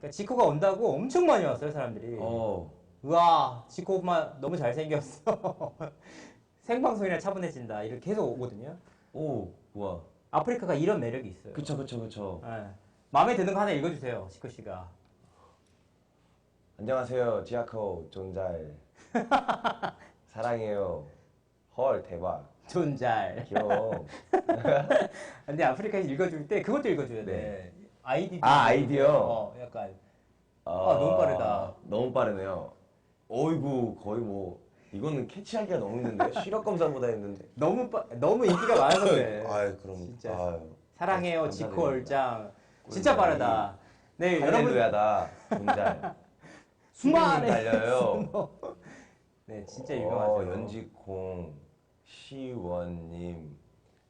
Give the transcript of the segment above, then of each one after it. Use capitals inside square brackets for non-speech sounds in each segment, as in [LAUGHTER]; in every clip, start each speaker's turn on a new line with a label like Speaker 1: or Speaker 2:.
Speaker 1: 그러니까 지코가 온다고 엄청 많이 왔어요 사람들이.
Speaker 2: 어.
Speaker 1: 우와 지코 오빠 너무 잘생겼어. [LAUGHS] 생방송이라 차분해진다 이렇게 계속 오거든요.
Speaker 2: 오, 우와.
Speaker 1: 아프리카가 이런 매력이 있어요.
Speaker 2: 그쵸, 그쵸, 그쵸.
Speaker 1: 예. 마음에 드는 거 하나 읽어주세요 지코 씨가.
Speaker 2: 안녕하세요, 지아코 존잘. [LAUGHS] 사랑해요. 헐, 대박.
Speaker 1: 존잘.
Speaker 2: 귀여워. [LAUGHS]
Speaker 1: 근데 아프리카에서 읽어줄 때 그것도 읽어줘야 돼.
Speaker 2: 네.
Speaker 1: 아이디.
Speaker 2: 아, 아이디요?
Speaker 1: 어 약간 아, 너무 빠르다.
Speaker 2: 너무 빠르네요. 어이구, 거의 뭐, 이거는 캐치하기가 너무 힘든데? [LAUGHS] 시력 검사보다 힘든데?
Speaker 1: 너무 빠, 너무 인기가 많아서 그래. [LAUGHS]
Speaker 2: 아유, 그럼.
Speaker 1: 진짜.
Speaker 2: 아유.
Speaker 1: 사랑해요
Speaker 2: 감사드립니다.
Speaker 1: 지코 얼짱. 진짜 빠르다. 네 여러분.
Speaker 2: 할렐루야다. 존잘. [LAUGHS]
Speaker 1: 수많은-
Speaker 2: 달려요.
Speaker 1: 네 진짜 유명하죠.
Speaker 2: 어, 연지콩, 시원님.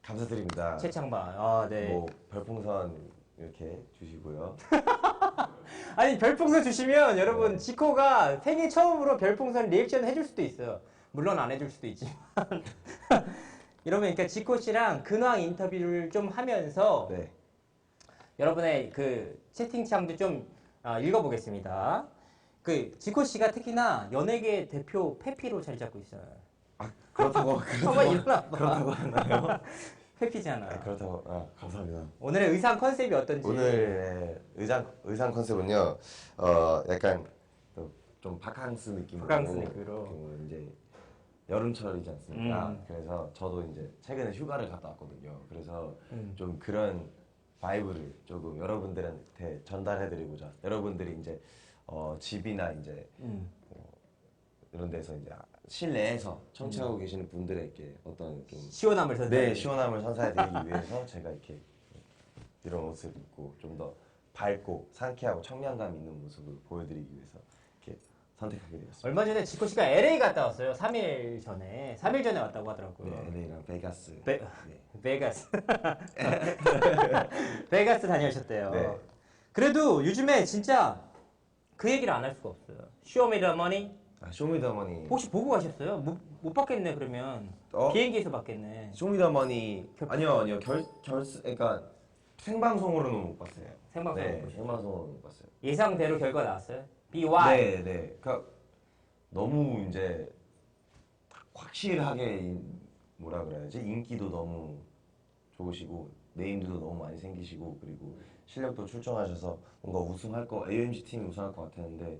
Speaker 2: 감사드립니다.
Speaker 1: 최창반. 아 네.
Speaker 2: 뭐 별풍선 이렇게 주시고요. [LAUGHS]
Speaker 1: 아니 별풍선 주시면 여러분
Speaker 2: 네.
Speaker 1: 지코가 생애 처음으로 별풍선 리액션 해줄 수도 있어요. 물론 안 해줄 수도 있지만. [LAUGHS] 여러분 그러니까 지코 씨랑 근황 인터뷰를 좀 하면서
Speaker 2: 네.
Speaker 1: 여러분의 그 채팅창도 좀 아, 읽어보겠습니다. 그 지코 씨가 특히나 연예계 대표 페피로 자리 잡고 있어요.
Speaker 2: 아 그렇다고 [LAUGHS]
Speaker 1: 한번
Speaker 2: 그렇다고
Speaker 1: 일어나 봐.
Speaker 2: 그렇다고 하나요?
Speaker 1: 페피잖아.
Speaker 2: 아, 그렇다고 아 감사합니다.
Speaker 1: 오늘의 의상 컨셉이 어떤지.
Speaker 2: 오늘의 의상 의상 컨셉은요. 어 약간 또좀 바캉스 느낌으로
Speaker 1: 바캉스 느낌으로.
Speaker 2: 느낌으로 이제 여름철이지 않습니까?
Speaker 1: 음.
Speaker 2: 그래서 저도 이제 최근에 휴가를 갔다 왔거든요. 그래서
Speaker 1: 음.
Speaker 2: 좀 그런 바이브를 조금 여러분들한테 전달해드리고자 여러분들이 이제 어, 집이나 이제
Speaker 1: 음.
Speaker 2: 이런 데서 이제 실내에서 청취하고 계시는 분들에게 어떤 좀
Speaker 1: 시원함을 선사.
Speaker 2: 네, 시원함을 선사해드리기 [LAUGHS] 위해서 제가 이렇게 이런 옷을 입고 좀 더 밝고 상쾌하고 청량감 있는 모습을 보여드리기 위해서 이렇게 선택하게 되었습니다.
Speaker 1: 얼마 전에 지코 씨가 LA 갔다 왔어요. 3일 전에. 3일 전에 왔다고 하더라고요.
Speaker 2: 네, LA랑 베가스.
Speaker 1: 베-
Speaker 2: 네. [LAUGHS]
Speaker 1: 베가스. [LAUGHS] 베가스 다녀오셨대요.
Speaker 2: 네.
Speaker 1: 그래도 요즘에 진짜 그 얘기를 안 할 수가 없어요. 쇼미더머니
Speaker 2: 아, 쇼미더머니.
Speaker 1: 혹시 보고 가셨어요? 못, 못 받겠네 그러면
Speaker 2: 어?
Speaker 1: 비행기에서 받겠네.
Speaker 2: 쇼미더머니
Speaker 1: 겹-
Speaker 2: 아니요 아니요 결 결스 그러니까 생방송으로는 못 봤어요.
Speaker 1: 생방송
Speaker 2: 네,
Speaker 1: 못 보셨어요?
Speaker 2: 생방송으로는 못 봤어요.
Speaker 1: 예상대로 결과 나왔어요. BY.
Speaker 2: 네, 네. 그러니까 너무 이제 확실하게 이- 뭐라 그래야지 인기도 너무 좋으시고 네임들도 너무 많이 생기시고 그리고 실력도 출중하셔서 뭔가 우승할 거 AMG 팀이 우승할 것 같았는데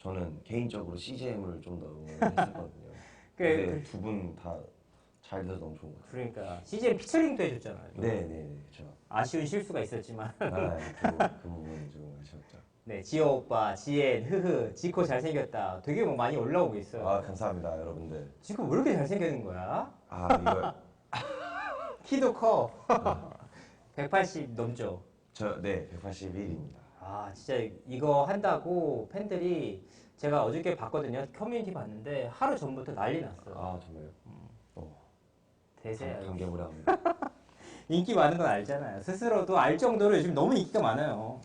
Speaker 2: 저는 개인적으로 CJM을 좀더 응원했었거든요. [LAUGHS]
Speaker 1: 그-
Speaker 2: 근데 두 분 다 잘 돼서 너무 좋은 것 같아요.
Speaker 1: 그러니까 CJ 피처링도 해줬잖아요. 좀.
Speaker 2: 네, 네, 그렇죠.
Speaker 1: 아쉬운 실수가 있었지만.
Speaker 2: 아, 그, 그 부분이 좀 아쉬웠죠.
Speaker 1: 네, 지호 오빠, 지엔, 흐흐, 지코 잘생겼다. 되게 뭐 많이 올라오고 있어요.
Speaker 2: 아, 감사합니다, 여러분들.
Speaker 1: 지코 왜 이렇게 잘생기는 거야?
Speaker 2: 아, 이거 [LAUGHS]
Speaker 1: 키도 커. [LAUGHS] 180 넘죠.
Speaker 2: 저 네, 181입니다.
Speaker 1: 아, 진짜 이거 한다고 팬들이 제가 어저께 봤거든요. 커뮤니티 봤는데 하루 전부터 난리 났어.
Speaker 2: 아, 정말요? 어,
Speaker 1: 대세.
Speaker 2: 감- 감개무량합니다. [LAUGHS]
Speaker 1: 인기 많은 건 알잖아요. 스스로도 알 정도로 요즘 너무 인기가 많아요.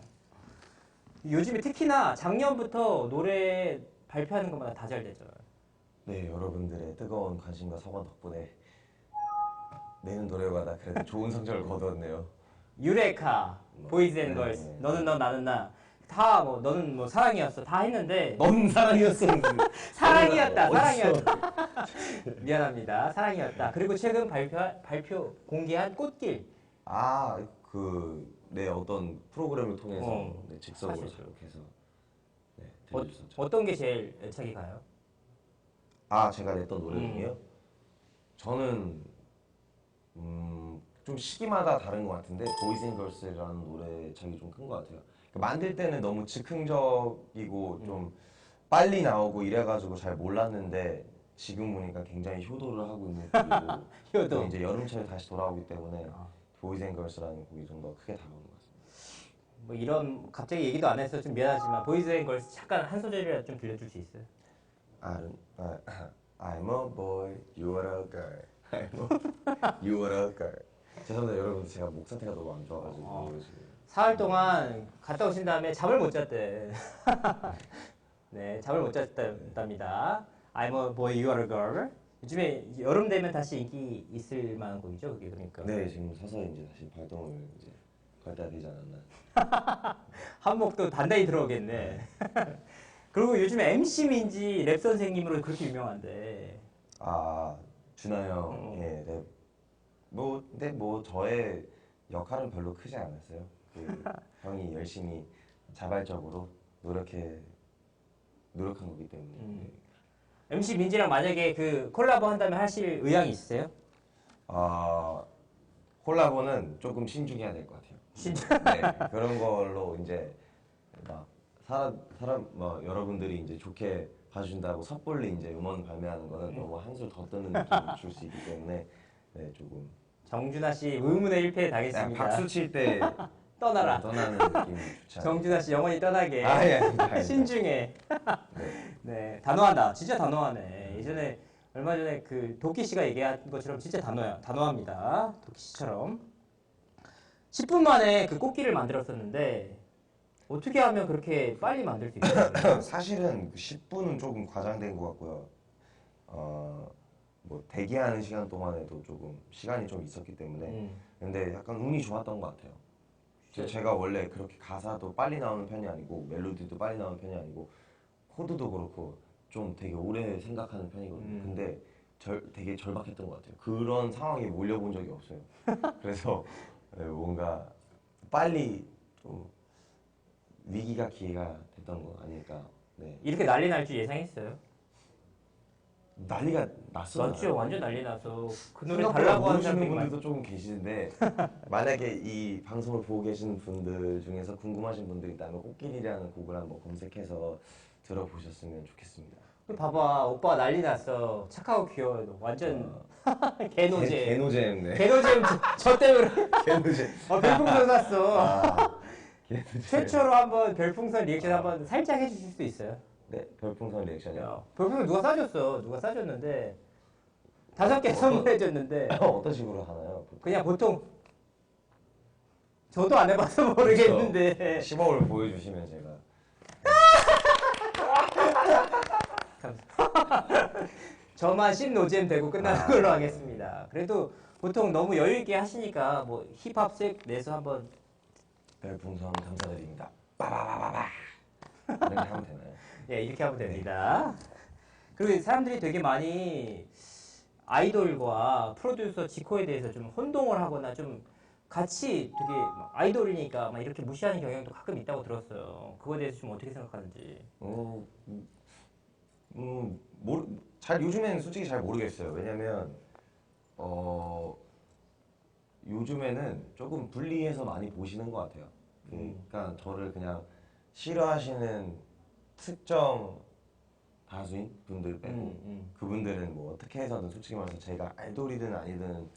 Speaker 1: 요즘에 특히나 작년부터 노래 발표하는 것마다 다 잘 되죠.
Speaker 2: 네, 여러분들의 뜨거운 관심과 성원 덕분에 내는 노래마다 그래도 좋은 성적을 거두었네요.
Speaker 1: 유레카, 보이즈 앤
Speaker 2: 네,
Speaker 1: 걸스,
Speaker 2: 네.
Speaker 1: 너는 너 나는 나. 다 뭐 너는 뭐 사랑이었어 다 했는데 [LAUGHS]
Speaker 2: 넌 사랑이었어. [LAUGHS]
Speaker 1: 사랑이었다? 사랑이었다 [LAUGHS] 미안합니다 사랑이었다 그리고 최근 발표 발표 공개한 꽃길
Speaker 2: 아, 그, 네, 어떤 프로그램을 통해서
Speaker 1: 어,
Speaker 2: 네, 직접으로
Speaker 1: 사실.
Speaker 2: 해서 네,
Speaker 1: 어,
Speaker 2: 들려주셨죠.
Speaker 1: 어떤 게 제일 애착이 가요?
Speaker 2: 아, 제가 냈던 노래
Speaker 1: 음.
Speaker 2: 중에요? 저는 음, 좀 시기마다 다른 것 같은데 보이즈 앤 걸스라는 노래 차이 좀큰 것 같아요. 그러니까 만들 때는 너무 즉흥적이고 좀 빨리 나오고 이래가지고 잘 몰랐는데 지금 보니까 굉장히 효도를 하고 있는 [LAUGHS] 곡이고
Speaker 1: 효도.
Speaker 2: 또 이제 여름철에 다시 돌아오기 때문에
Speaker 1: 아.
Speaker 2: 보이즈 앤 걸스라는 곡이 좀 더 크게 다가오는 것 같습니다.
Speaker 1: 뭐 이런 갑자기 얘기도 안 해서 좀 미안하지만 보이즈 앤 걸스 잠깐 한 소절이라도 좀 들려줄 수 있어요?
Speaker 2: I'm, 아, [LAUGHS] I'm a boy, you are a girl. I'm a, you are a girl. 죄송합니다 여러분 제가 목 상태가 너무 안 좋아가지고
Speaker 1: 어.
Speaker 2: 지금.
Speaker 1: 사흘 동안 갔다 오신 다음에 잠을 못 잤대. [LAUGHS] 네, 잠을 못 잤답니다. I'm a boy, you are a girl. 요즘에 여름 되면 다시 인기 있을 만한 곡이죠, 그게 그러니까.
Speaker 2: 네 지금 서서히 이제 다시 활동을 이제 갈 때가 되지 않았나. [LAUGHS]
Speaker 1: 한몫도 단단히 들어오겠네. [LAUGHS] 그리고 요즘에 MC 민지 랩 선생님으로 그렇게 유명한데.
Speaker 2: 아 준하
Speaker 1: 어.
Speaker 2: 형의 네. 뭐 근데 뭐 저의 역할은 별로 크지 않았어요. 그 [LAUGHS] 형이 열심히 자발적으로 노력해 노력한 거기 때문에.
Speaker 1: 음.
Speaker 2: 네.
Speaker 1: MC 민지랑 만약에 그 콜라보 한다면 하실 의향이 있으세요?
Speaker 2: 아 콜라보는 조금 신중해야 될 것 같아요.
Speaker 1: 진짜?
Speaker 2: 네, 그런 걸로 이제 막 사람 사람 뭐 여러분들이 이제 좋게 봐준다고 섣불리 이제 음원 발매하는 거는 너무 한술 더 뜨는 느낌을 줄수 있기 때문에 네 조금
Speaker 1: 정준하 씨 의문의 일패에
Speaker 2: 그냥
Speaker 1: 당했습니다.
Speaker 2: 박수 칠 때 [LAUGHS]
Speaker 1: 떠나라.
Speaker 2: 떠나는 느낌이 좋지 않아요.
Speaker 1: 정준하 씨 영원히 떠나게.
Speaker 2: 아, 예, 아닙니다.
Speaker 1: 신중해.
Speaker 2: 네. [LAUGHS]
Speaker 1: 네, 단호하다. 진짜 단호하네. 예전에 얼마 전에 그 도끼 씨가 얘기한 것처럼 진짜 단호야. 단호합니다. 도끼 씨처럼. 10분 만에 그 꽃길을 만들었었는데 어떻게 하면 그렇게 빨리 만들 수 있어요? [LAUGHS]
Speaker 2: 사실은 그 10분은 조금 과장된 것 같고요. 어, 뭐 대기하는 시간 동안에도 조금 시간이 좀 있었기 때문에
Speaker 1: 음.
Speaker 2: 근데 약간 운이 좋았던 것 같아요. 제- 제가 원래 그렇게 가사도 빨리 나오는 편이 아니고 멜로디도 빨리 나오는 편이 아니고 코드도 그렇고 좀 되게 오래 생각하는 편이거든요.
Speaker 1: 음.
Speaker 2: 근데 절, 되게 절박했던 것 같아요. 그런 상황에 몰려본 적이 없어요. [LAUGHS] 그래서 네, 뭔가 빨리 좀 위기가 기회가 됐던 거 아닐까. 네.
Speaker 1: 이렇게 난리 날 줄 예상했어요.
Speaker 2: 난리가 났어요.
Speaker 1: 맞죠? 완전 난리 나서 그 노래
Speaker 2: 생각보다
Speaker 1: 달라고 하는
Speaker 2: 모르시는
Speaker 1: 사람들이 많
Speaker 2: 분들도 조금 계시는데 만약에 이 방송을 보고 계신 분들 중에서 궁금하신 분들이 있다면 꽃길이라는 곡을 한번 검색해서 들어보셨으면 좋겠습니다.
Speaker 1: 봐봐 오빠 난리 났어 착하고 귀여워 완전 [LAUGHS] 개노잼
Speaker 2: 개노잼네.
Speaker 1: 개노잼 저, 저 때문에
Speaker 2: 개노잼.
Speaker 1: 어, 별풍선 샀어
Speaker 2: 아, 개노잼.
Speaker 1: 최초로 한번 별풍선 리액션 한번 살짝 해주실 수 있어요?
Speaker 2: 네, 별풍선 리액션이요.
Speaker 1: 야, 별풍선 누가 싸줬어 누가 싸줬는데 다섯 개 선물해줬는데 [LAUGHS]
Speaker 2: 어떤 식으로 하나요?
Speaker 1: 그냥 보통 저도 안 해봐서 모르겠는데
Speaker 2: 10억을 보여주시면 제가
Speaker 1: 저만 씹노잼 되고 끝나는
Speaker 2: 아.
Speaker 1: 걸로 하겠습니다 그래도 보통 너무 여유 있게 하시니까 뭐 힙합 색 내서 한번
Speaker 2: 별풍선 감사드립니다. 빠바바바바. 이렇게 하면 되나요?
Speaker 1: 예, 이렇게 하면 됩니다. 그리고 사람들이 되게 많이 아이돌과 프로듀서 지코에 대해서 좀 혼동을 하거나 좀 같이 되게 막 아이돌이니까 막 이렇게 무시하는 경향도 가끔 있다고 들었어요. 그거에 대해서 좀 어떻게 생각하는지.
Speaker 2: 어, 음, 음, 모르, 잘 요즘에는 솔직히 잘 모르겠어요. 왜냐면 어 요즘에는 조금 분리해서 많이 보시는 것 같아요.
Speaker 1: 음.
Speaker 2: 그러니까 저를 그냥 싫어하시는 특정 다수인 분들 빼고
Speaker 1: 음, 음.
Speaker 2: 그분들은 뭐 어떻게 해서든 솔직히 말해서 제가 아이돌이든 아니든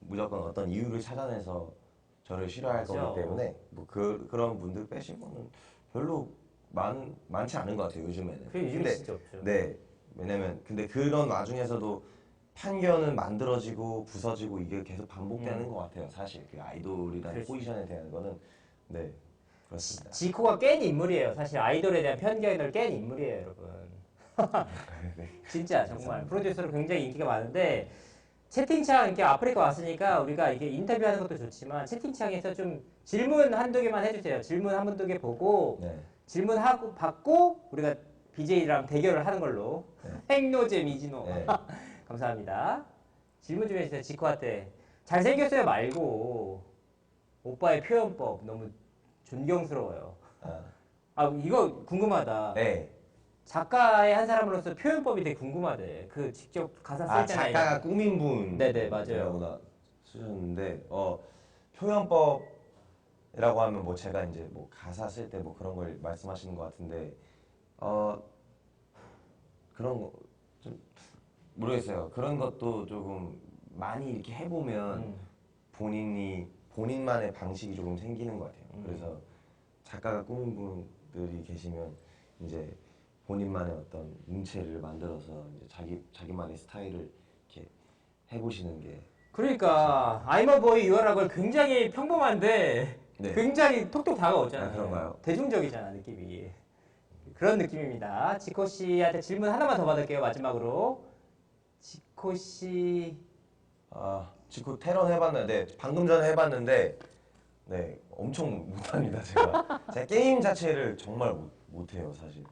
Speaker 2: 무조건 어떤 이유를 찾아내서 저를 싫어할
Speaker 1: 맞죠.
Speaker 2: 거기 때문에 뭐 그 그런 분들 빼시고는 별로 많 많지 않은 것 같아요 요즘에는.
Speaker 1: 요즘에
Speaker 2: 근데
Speaker 1: 진짜 없죠.
Speaker 2: 네 왜냐면 근데 그런 와중에서도 편견은 만들어지고 부서지고 이게 계속 반복되는
Speaker 1: 음.
Speaker 2: 것 같아요 사실 그 아이돌이라는
Speaker 1: 그렇지.
Speaker 2: 포지션에 대한 거는 네 그렇습니다.
Speaker 1: 지코가 깬 인물이에요. 사실 아이돌에 대한 편견을 깬 인물이에요, 여러분.
Speaker 2: 네. [LAUGHS]
Speaker 1: 진짜 정말 프로듀서로 굉장히 인기가 많은데 채팅창 이렇게 아프리카 왔으니까 우리가 이게 인터뷰하는 것도 좋지만 채팅창에서 좀 질문 한두 개만 해주세요. 질문 한두 개 보고
Speaker 2: 네.
Speaker 1: 질문하고 받고 우리가 BJ랑 대결을 하는 걸로
Speaker 2: 네. [LAUGHS]
Speaker 1: 행노제 미지노
Speaker 2: 네. [LAUGHS]
Speaker 1: 감사합니다. 질문 좀 해주세요. 지코한테 잘생겼어요 말고 오빠의 표현법 너무 존경스러워요.
Speaker 2: 아,
Speaker 1: 아 이거 궁금하다.
Speaker 2: 네.
Speaker 1: 작가의 한 사람으로서 표현법이 되게 궁금하대. 그 직접 가사 쓸
Speaker 2: 아
Speaker 1: 때나
Speaker 2: 작가가
Speaker 1: 이런 거.
Speaker 2: 꾸민 분
Speaker 1: 네네, 맞아요.
Speaker 2: 이라고 나 쓰셨는데 어 표현법이라고 하면 뭐 제가 이제 뭐 가사 쓸 때 뭐 그런 걸 말씀하시는 것 같은데 어 그런 거 좀 모르겠어요 그런 것도 조금 많이 이렇게 해보면
Speaker 1: 음.
Speaker 2: 본인이 본인만의 방식이 조금 생기는 것 같아요.
Speaker 1: 음.
Speaker 2: 그래서 작가가 꾸민 분들이 계시면 이제 본인만의 어떤 문체를 만들어서 이제 자기 자기만의 스타일을 이렇게 해보시는 게
Speaker 1: 그러니까 I'm a boy, you are a girl 굉장히 평범한데
Speaker 2: 네.
Speaker 1: 굉장히 톡톡 다가오잖아요.
Speaker 2: 아, 그런가요?
Speaker 1: 대중적이잖아 느낌이. 그런 느낌입니다. 지코 씨한테 질문 하나만 더 받을게요 마지막으로. 지코 씨
Speaker 2: 아 지금 테런 해봤는데 방금 전에 해봤는데 네, 엄청 못합니다 제가. 제가 게임 자체를 정말 못, 못해요 사실.